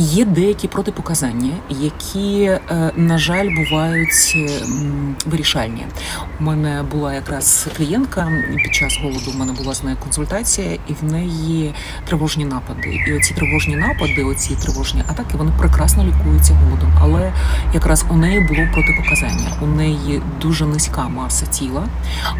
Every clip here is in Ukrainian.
Є деякі протипоказання, які, е, на жаль, бувають вирішальні. У мене була якраз клієнтка під час голоду. У мене була з нею консультація, і в неї тривожні напади. І оці тривожні напади, оці тривожні атаки, вони прекрасно лікуються голодом. Але якраз у неї було протипоказання. У неї дуже низька маса тіла.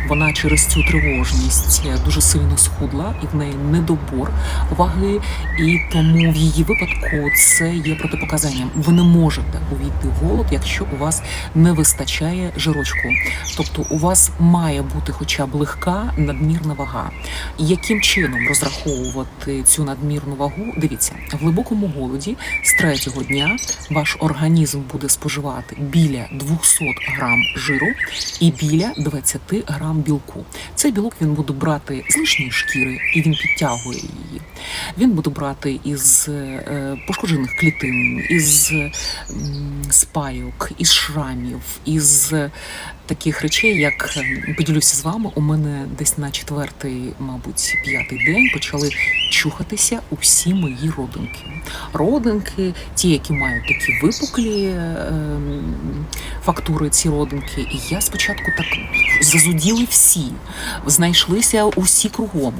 Вона через цю тривожність дуже сильно схудла, і в неї недобор ваги, і тому в її випадку це є протипоказанням. Ви не можете увійти в голод, якщо у вас не вистачає жирочку. Тобто у вас має бути хоча б легка надмірна вага. Яким чином розраховувати цю надмірну вагу? Дивіться, в глибокому голоді з третього дня ваш організм буде споживати біля 200 грам жиру і біля 20 грам білку. Цей білок він буде брати з лишньої шкіри і він підтягує її. Він буде брати із е, пошкоджених клітин, із спайок, із шрамів, із таких речей, як е, поділюся з вами, у мене десь на четвертий, мабуть, п'ятий день почали чухатися усі мої родинки. Родинки, ті, які мають такі випуклі е, фактури, ці родинки. І я спочатку так зазуділи всі, знайшлися усі кругом.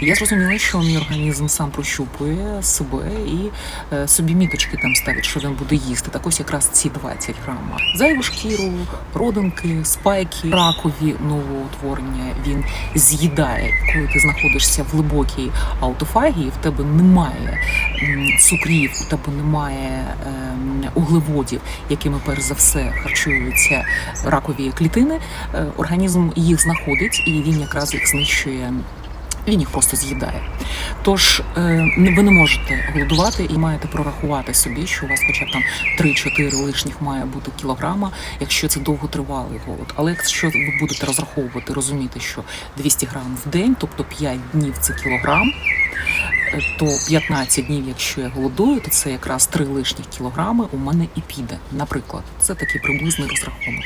Я зрозуміла, що мій організм сам прощупує себе і е, собі міточки там ставить, що він буде їсти. Так ось якраз ці 20 грам. Зайву шкіру, родинки, спайки, ракові новоутворення він з'їдає. Коли ти знаходишся в глибокій аутофагії, в тебе немає цукрів, у тебе немає ем, углеводів, якими перш за все харчуються ракові клітини. Е, Організм їх знаходить і він якраз їх знищує. Він їх просто з'їдає. Тож е, не- ви не можете голодувати і маєте прорахувати собі, що у вас хоча б там 3-4 лишніх має бути кілограма, якщо це довготривалий голод. Але якщо ви будете розраховувати, розуміти, що 200 грам в день, тобто 5 днів це кілограм, е, то 15 днів, якщо я голодую, то це якраз 3 лишніх кілограми у мене і піде. Наприклад, це такий приблизний розрахунок.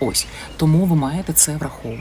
Ось тому ви маєте це враховувати.